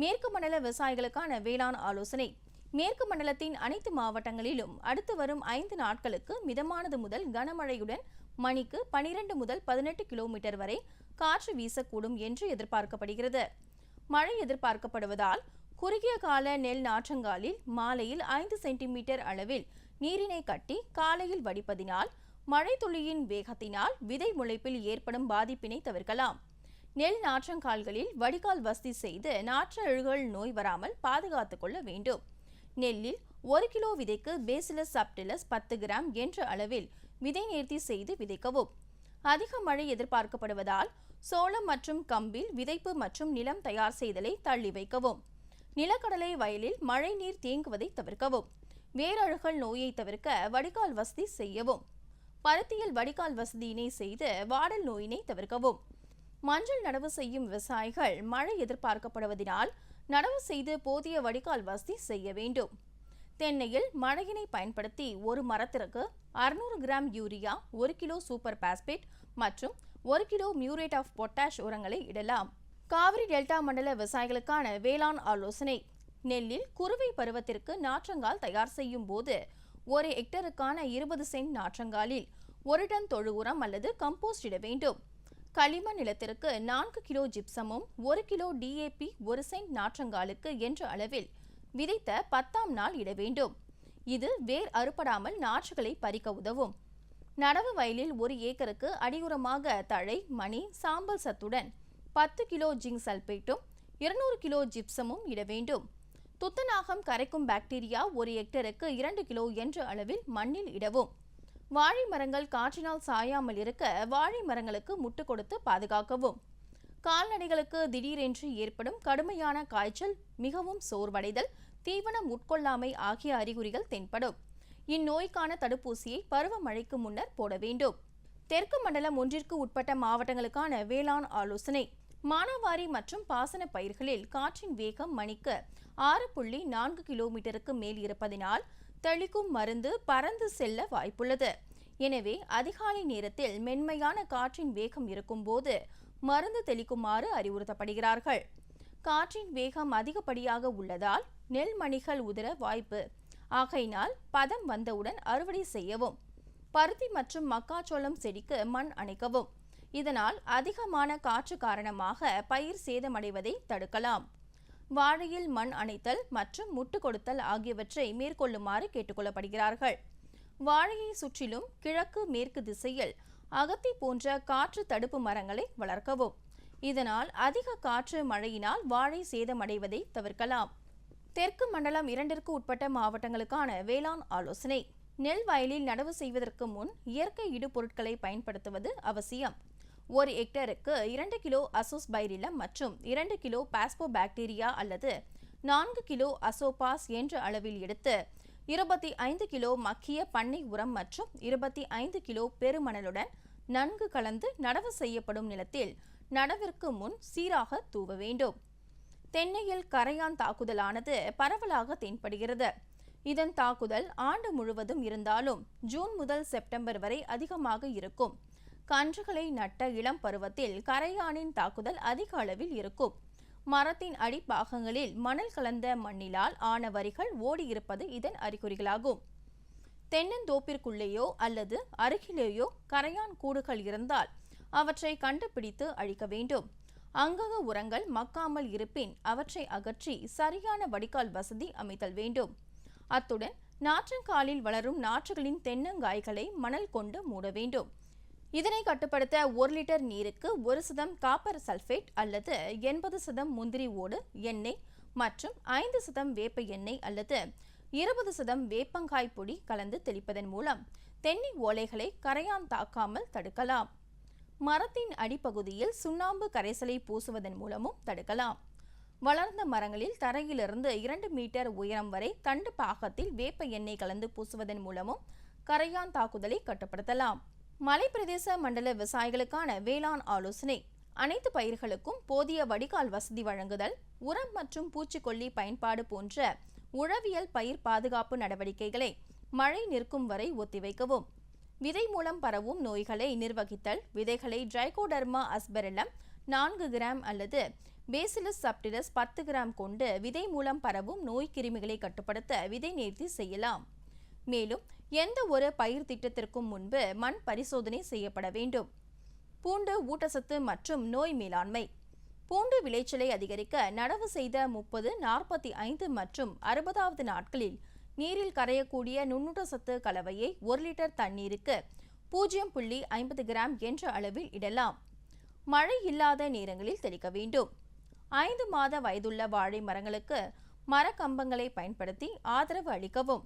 மேற்கு மண்டல விவசாயிகளுக்கான வேளாண் ஆலோசனை. மேற்கு மண்டலத்தின் அனைத்து மாவட்டங்களிலும் அடுத்து வரும் ஐந்து நாட்களுக்கு மிதமானது முதல் கனமழையுடன் மணிக்கு பனிரெண்டு முதல் பதினெட்டு கிலோமீட்டர் வரை காற்று வீசக்கூடும் என்று எதிர்பார்க்கப்படுகிறது. மழை எதிர்பார்க்கப்படுவதால் குறுகிய கால நெல் நாற்றங்காலில் மாலையில் ஐந்து சென்டிமீட்டர் அளவில் நீரினை கட்டி காலையில் வடிப்பதினால் மழை துளியின் வேகத்தினால் விதை முளைப்பில் ஏற்படும் பாதிப்பினை தவிர்க்கலாம். நெல் நாற்றங்கால்களில் வடிகால் வசதி செய்து நாற்றழுகல் நோய் வராமல் பாதுகாத்துக் கொள்ள வேண்டும். நெல்லில் ஒரு கிலோ விதைக்கு பேசிலஸ் சப்டிலஸ் பத்து கிராம் என்ற அளவில் விதை நேர்த்தி செய்து விதைக்கவும். அதிக மழை எதிர்பார்க்கப்படுவதால் சோளம் மற்றும் கம்பில் விதைப்பு மற்றும் நிலம் தயார் செய்தலை தள்ளி வைக்கவும். நிலக்கடலை வயலில் மழை நீர் தேங்குவதை தவிர்க்கவும். வேரழுகல் நோயை தவிர்க்க வடிகால் வசதி செய்யவும். பருத்தியில் வடிகால் வசதியினை செய்து வாடல் நோயினை தவிர்க்கவும். மஞ்சள் நடவு செய்யும் விவசாயிகள் மழை எதிர்பார்க்கப்படுவதினால் நடவு செய்து போதிய வடிகால் வசதி செய்ய வேண்டும். தென்னையில் மழையினை பயன்படுத்தி ஒரு மரத்திற்கு அறுநூறு கிராம் யூரியா ஒரு கிலோ சூப்பர் பாஸ்பேட் மற்றும் ஒரு கிலோ மியூரேட் ஆஃப் பொட்டாஷ் உரங்களை இடலாம். காவிரி டெல்டா மண்டல விவசாயிகளுக்கான வேளாண் ஆலோசனை. நெல்லில் குறுவை பருவத்திற்கு நாற்றங்கால் தயார் செய்யும் போது ஒரு ஹெக்டருக்கான இருபது சென்ட் நாற்றங்காலில் ஒரு டன் தொழு உரம் அல்லது கம்போஸ்ட் இட வேண்டும். களிமண் நிலத்திற்கு நான்கு கிலோ ஜிப்சமும் ஒரு கிலோ டிஏபி ஒரு சென்ட் நாற்றங்காலுக்கு என்ற அளவில் விதைத்த பத்தாம் நாள் இட வேண்டும். இது வேர் அறுபடாமல் நாற்றுகளை பறிக்க உதவும். நடவு வயலில் ஒரு ஏக்கருக்கு அடியுரமாக தழை மணி சாம்பல் சத்துடன் பத்து கிலோ ஜிங்க் சல்பேட்டும் இருநூறு கிலோ ஜிப்சமும் இட வேண்டும். துத்தநாகம் கரைக்கும் பாக்டீரியா ஒரு ஹெக்டருக்கு இரண்டு கிலோ என்ற அளவில் மண்ணில் இடவும். வாழை மரங்கள் காற்றினால் சாயாமல் இருக்க வாழை மரங்களுக்கு முட்டு கொடுத்து பாதுகாக்கவும். கால்நடைகளுக்கு திடீரென்று ஏற்படும் கடுமையான காய்ச்சல் மிகவும் சோர்வடைதல் தீவனம் உட்கொள்ளாமை ஆகிய அறிகுறிகள் தென்படும். இந்நோய்க்கான தடுப்பூசியை பருவமழைக்கு முன்னர் போட வேண்டும். தெற்கு மண்டலம் ஒன்றிற்கு உட்பட்ட மாவட்டங்களுக்கான வேளாண் ஆலோசனை. மானாவாரி மற்றும் பாசன பயிர்களில் காற்றின் வேகம் மணிக்கு ஆறு புள்ளி நான்கு கிலோமீட்டருக்கு மேல் இருப்பதினால் தெளிக்கும் மருந்து பறந்து செல்ல வாய்ப்புள்ளது. எனவே அதிகாலை நேரத்தில் மென்மையான காற்றின் வேகம் இருக்கும்போது மருந்து தெளிக்குமாறு அறிவுறுத்தப்படுகிறார்கள். காற்றின் வேகம் அதிகப்படியாக உள்ளதால் நெல் மணிகள் உதிர வாய்ப்பு. ஆகையினால் பதம் வந்தவுடன் அறுவடை செய்யவும் பருத்தி மற்றும் மக்காச்சோளம் செடிக்கு மண் அணைக்கவும். இதனால் அதிகமான காற்று காரணமாக பயிர் சேதமடைவதை தடுக்கலாம். வாழையில் மண் அணைத்தல் மற்றும் முட்டு கொடுத்தல் ஆகியவற்றை மேற்கொள்ளுமாறு கேட்டுக்கொள்ளப்படுகிறார்கள். வாழையை சுற்றிலும் கிழக்கு மேற்கு திசையில் அகத்தி போன்ற காற்று தடுப்பு மரங்களை வளர்க்கவும். இதனால் அதிக காற்று மழையினால் வாழை சேதமடைவதை தவிர்க்கலாம். தெற்கு மண்டலம் இரண்டிற்கு உட்பட்ட மாவட்டங்களுக்கான வேளாண் ஆலோசனை. நெல் வயலில் நடவு செய்வதற்கு முன் இயற்கை இடுபொருட்களை பயன்படுத்துவது அவசியம். ஒரு ஹெக்டருக்கு இரண்டு கிலோ அசோஸ் பைரிலம் மற்றும் இரண்டு கிலோ பாஸ்போ பாக்டீரியா அல்லது நான்கு கிலோ அசோபாஸ் என்ற அளவில் எடுத்து இருபத்தி ஐந்து கிலோ மக்கிய பண்ணை உரம் மற்றும் இருபத்தி ஐந்து கிலோ பெருமணலுடன் நன்கு கலந்து நடவு செய்யப்படும் நிலத்தில் நடவிற்கு முன் சீராக தூவ வேண்டும். தென்னையில் கரையான் தாக்குதலானது பரவலாக தென்படுகிறது. இதன் தாக்குதல் ஆண்டு முழுவதும் இருந்தாலும் ஜூன் முதல் செப்டம்பர் வரை அதிகமாக இருக்கும். கன்றுகளை நட்ட இளம் பருவத்தில் கரையானின் தாக்குதல் அதிக அளவில் இருக்கும். மரத்தின் அடிப்பாகங்களில் மணல் கலந்த மண்ணிலால் ஆன வரிகள் ஓடியிருப்பது இதன் அறிகுறிகளாகும். தென்னந்தோப்பிற்குள்ளேயோ அல்லது அருகிலேயோ கரையான் கூடுகள் இருந்தால் அவற்றை கண்டுபிடித்து அழிக்க வேண்டும். அங்கக உரங்கள் மக்காமல் இருப்பின் அவற்றை அகற்றி சரியான வடிகால் வசதி அமைத்தல் வேண்டும். அத்துடன் நாற்றங்காலில் வளரும் நாற்றுகளின் தென்னங்காய்களை மணல் கொண்டு மூட வேண்டும். இதனை கட்டுப்படுத்த ஒரு லிட்டர் நீருக்கு ஒரு சதம் காப்பர் சல்ஃபேட் அல்லது எண்பது சதம் முந்திரி ஓடு எண்ணெய் மற்றும் ஐந்து சதம் வேப்ப எண்ணெய் அல்லது இருபது சதம் வேப்பங்காய் பொடி கலந்து தெளிப்பதன் மூலம் தென்னை ஓலைகளை கரையான் தாக்காமல் தடுக்கலாம். மரத்தின் அடிப்பகுதியில் சுண்ணாம்பு கரைசலை பூசுவதன் மூலமும் தடுக்கலாம். வளர்ந்த மரங்களில் தரையிலிருந்து இரண்டு மீட்டர் உயரம் வரை தண்டு பாகத்தில் வேப்ப எண்ணெய் கலந்து பூசுவதன் மூலமும் கரையான் தாக்குதலை கட்டுப்படுத்தலாம். மலைப்பிரதேச மண்டல விவசாயிகளுக்கான வேளாண் ஆலோசனை. அனைத்து பயிர்களுக்கும் போதிய வடிகால் வசதி வழங்குதல் உரம் மற்றும் பூச்சிக்கொல்லி பயன்பாடு போன்ற உழவியல் பயிர் பாதுகாப்பு நடவடிக்கைகளை மழை நிற்கும் வரை ஒத்திவைக்கவும். விதை மூலம் பரவும் நோய்களை நிர்வகித்தல் விதைகளை ட்ரைகோடர்மா அஸ்பெரலம் நான்கு கிராம் அல்லது பேசிலஸ் சப்டிலஸ் பத்து கிராம் கொண்டு விதை மூலம் பரவும் நோய் கிருமிகளை கட்டுப்படுத்த விதை நேர்த்தி செய்யலாம். மேலும் எந்த ஒரு பயிர் திட்டத்திற்கும் முன்பு மண் பரிசோதனை செய்யப்பட வேண்டும். பூண்டு ஊட்டச்சத்து மற்றும் நோய் மேலாண்மை. பூண்டு விளைச்சலை அதிகரிக்க நடவு செய்த முப்பது நாற்பத்தி ஐந்து மற்றும் அறுபதாவது நாட்களில் நீரில் கரையக்கூடிய நுண்ணூட்டச்சத்து கலவையை ஒரு லிட்டர் தண்ணீருக்கு பூஜ்ஜியம் புள்ளி ஐம்பது கிராம் என்ற அளவில் இடலாம். மழை இல்லாத நேரங்களில் தெளிக்க வேண்டும். ஐந்து மாத வயதுள்ள வாழை மரங்களுக்கு மரக்கம்பங்களை பயன்படுத்தி ஆதரவு அளிக்கவும்.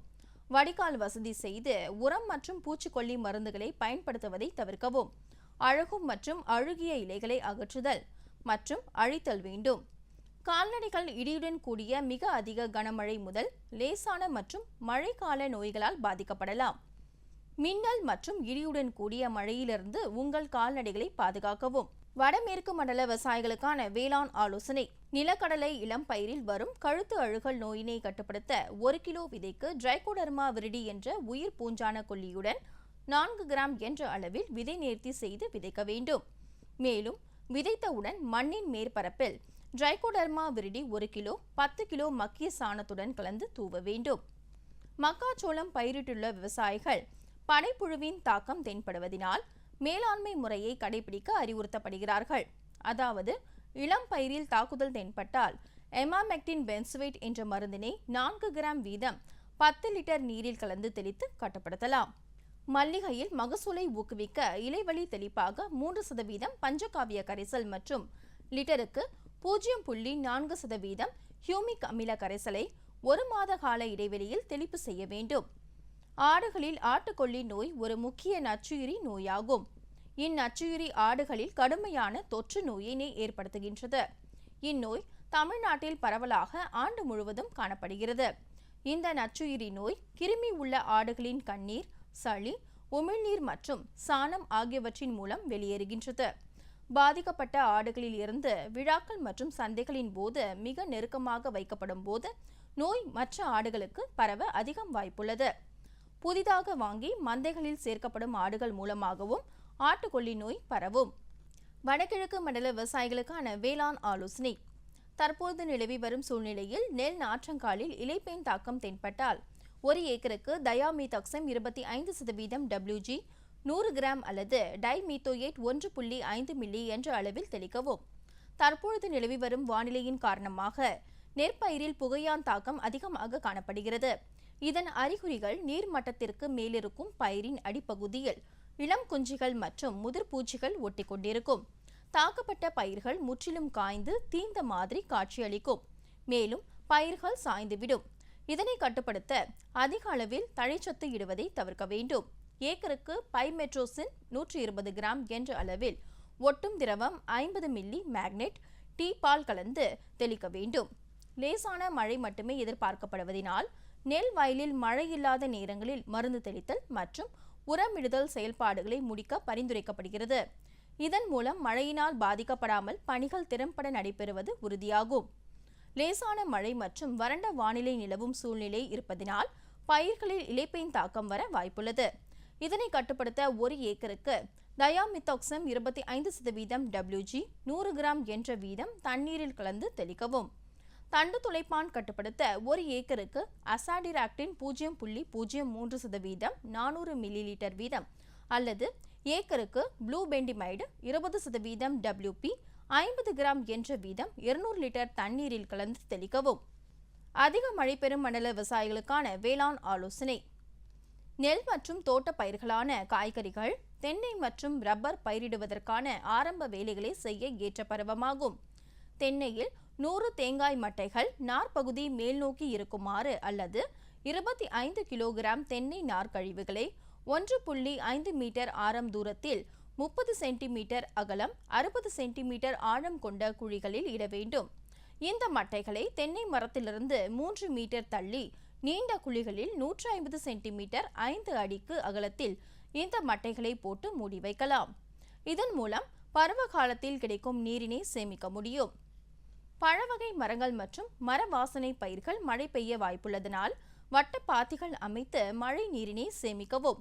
வடிகால் வசதி செய்து உரம் மற்றும் பூச்சிக்கொல்லி மருந்துகளை பயன்படுத்துவதை தவிர்க்கவும். அழகும் மற்றும் அழுகிய இலைகளை அகற்றுதல் மற்றும் அழித்தல் வேண்டும். கால்நடைகள் இடியுடன் கூடிய மிக அதிக கனமழை முதல் லேசான மற்றும் மழைக்கால நோய்களால் பாதிக்கப்படலாம். மின்னல் மற்றும் இடியுடன் கூடிய மழையிலிருந்து உங்கள் கால்நடைகளை பாதுகாக்கவும். வடமேற்கு மண்டல விவசாயிகளுக்கான வேளாண் ஆலோசனை. நிலக்கடலை இளம் பயிரில் வரும் கழுத்து அழுகல் நோயினை கட்டுப்படுத்த ஒரு கிலோ விதைக்கு டிரைகோடர்மா விரிடி என்ற உயிர் பூஞ்சான கொல்லியுடன் நான்கு கிராம் என்ற அளவில் விதை நேர்த்தி செய்து விதைக்க வேண்டும். மேலும் விதைத்தவுடன் மண்ணின் மேற்பரப்பில் டிரைகோடர்மா விரிடி ஒரு கிலோ பத்து கிலோ மக்கிய சாணத்துடன் கலந்து தூவ வேண்டும். மக்காச்சோளம் பயிரிட்டுள்ள விவசாயிகள் பனைப்புழுவின் தாக்கம் தென்படுவதினால் மேலாண்மை முறையை கடைபிடிக்க அறிவுறுத்தப்படுகிறார்கள். அதாவது இளம் பயிரில் தாக்குதல் தென்பட்டால் எமாமெக்டின் பென்சுவேட் என்ற மருந்தினை நான்கு கிராம் வீதம் பத்து லிட்டர் நீரில் கலந்து தெளித்து கட்டுப்படுத்தலாம். மல்லிகையில் மகசூலை ஊக்குவிக்க இலைவழி தெளிப்பாக மூன்று சதவீதம் பஞ்சகாவிய கரைசல் மற்றும் லிட்டருக்கு பூஜ்ஜியம் புள்ளி நான்கு சதவீதம் ஹியூமிக் அமில கரைசலை ஒரு மாத கால இடைவெளியில் தெளிப்பு செய்ய வேண்டும். ஆடுகளில் ஆட்டுக்கொல்லி நோய் ஒரு முக்கிய நச்சுயிரி நோயாகும். இந்நச்சுயிரி ஆடுகளில் கடுமையான தொற்று நோயினை ஏற்படுத்துகின்றது. இந்நோய் தமிழ்நாட்டில் பரவலாக ஆண்டு முழுவதும் காணப்படுகிறது. இந்த நச்சுயிரி நோய் கிருமி உள்ள ஆடுகளின் கண்ணீர் சளி உமிழ்நீர் மற்றும் சாணம் ஆகியவற்றின் மூலம் வெளியேறுகின்றது. பாதிக்கப்பட்ட ஆடுகளில் இருந்து விழாக்கள் மற்றும் சந்தைகளின் போது மிக நெருக்கமாக வைக்கப்படும் போது நோய் மற்ற ஆடுகளுக்கு பரவ அதிகம் வாய்ப்புள்ளது. புதிதாக வாங்கி மந்தைகளில் சேர்க்கப்படும் ஆடுகள் மூலமாகவும் ஆட்டுக்கொல்லி நோய் பரவும். வடகிழக்கு மண்டல விவசாயிகளுக்கான வேளாண் ஆலோசனை. தற்போது நிலவி வரும் சூழ்நிலையில் நெல் நாற்றங்காலில் இலைப்பேன் தாக்கம் தென்பட்டால் ஒரு ஏக்கருக்கு தயாமீதாக்சம் இருபத்தி ஐந்து சதவீதம் டபிள்யூஜி நூறு கிராம் அல்லது டைமீத்தோயேட் ஒன்று புள்ளி ஐந்து மில்லி என்ற அளவில் தெளிக்கவும். தற்பொழுது நிலவி வரும் வானிலையின் காரணமாக நெற்பயிரில் புகையான் தாக்கம் அதிகமாக காணப்படுகிறது. இதன் அறிகுறிகள் நீர்மட்டத்திற்கு மேலிருக்கும் பயிரின் அடிப்பகுதியில் இளம் குஞ்சுகள் மற்றும் முதிர் பூச்சிகள் ஒட்டிக்கொண்டிருக்கும். தாக்கப்பட்ட பயிர்கள் முற்றிலும் காய்ந்து தீந்த மாதிரி காட்சியளிக்கும். மேலும் பயிர்கள் சாய்ந்துவிடும். இதனை கட்டுப்படுத்த அதிக அளவில் தழைச்சத்து இடுவதை தவிர்க்க வேண்டும். ஏக்கருக்கு பைமெட்ரோசின் நூற்றி இருபது கிராம் என்ற அளவில் ஒட்டும் திரவம் ஐம்பது மில்லி மேக்னெட் டீ பால் கலந்து தெளிக்க வேண்டும். லேசான மழை மட்டுமே எதிர்பார்க்கப்படுவதனால் நெல் வயலில் மழை இல்லாத நேரங்களில் மருந்து தெளித்தல் மற்றும் உரமிடுதல் செயல்பாடுகளை முடிக்க பரிந்துரைக்கப்படுகிறது. இதன் மூலம் மழையினால் பாதிக்கப்படாமல் பணிகள் திறம்பட நடைபெறுவது உறுதியாகும். லேசான மழை மற்றும் வறண்ட வானிலை நிலவும் சூழ்நிலை இருப்பதினால் பயிர்களில் இலைப்பையின் தாக்கம் வர வாய்ப்புள்ளது. இதனை கட்டுப்படுத்த ஒரு ஏக்கருக்கு தயாமித்தாக்சம் இருபத்தி ஐந்து சதவீதம் டபிள்யூஜி நூறு கிராம் என்ற வீதம் தண்ணீரில் கலந்து தெளிக்கவும். தண்டு துளைப்பான் கட்டுப்படுத்த ஒரு ஏக்கருக்கு அசாடிராக்டின் பூஜ்ஜியம் புள்ளி பூஜ்ஜியம் மூன்று சதவீதம் நானூறு மில்லி லிட்டர் வீதம் அல்லது ஏக்கருக்கு ப்ளூ பெண்டிமைடு இருபது சதவீதம் டபிள்யூபி ஐம்பது கிராம் என்ற வீதம் இருநூறு லிட்டர் தண்ணீரில் கலந்து தெளிக்கவும். அதிக மழை பெறும் மண்டல விவசாயிகளுக்கான வேளாண் ஆலோசனை. நெல் மற்றும் தோட்ட பயிர்களான காய்கறிகள் தென்னை மற்றும் ரப்பர் பயிரிடுவதற்கான ஆரம்ப வேலைகளை செய்ய ஏற்ற பருவமாகும். தென்னையில் நூறு தேங்காய் மட்டைகள் நார்பகுதி மேல்நோக்கி இருக்குமாறு அல்லது இருபத்தி ஐந்து கிலோகிராம் தென்னை நார்கழிவுகளை ஒன்று புள்ளி ஐந்து மீட்டர் ஆரம் தூரத்தில் முப்பது சென்டிமீட்டர் அகலம் அறுபது சென்டிமீட்டர் ஆழம் கொண்ட குழிகளில் இட வேண்டும். இந்த மட்டைகளை தென்னை மரத்திலிருந்து மூன்று மீட்டர் தள்ளி நீண்ட குழிகளில் நூற்றி ஐம்பது சென்டிமீட்டர் ஐந்து அடிக்கு அகலத்தில் இந்த மட்டைகளை போட்டு மூடி வைக்கலாம். இதன் மூலம் பருவ காலத்தில் கிடைக்கும் நீரினை சேமிக்க முடியும். பழவகை மரங்கள் மற்றும் மர வாசனை பயிர்கள் மழை பெய்ய வாய்ப்புள்ளதனால் வட்டப்பாத்திகள் அமைத்து மழை நீரினை சேமிக்கவும்.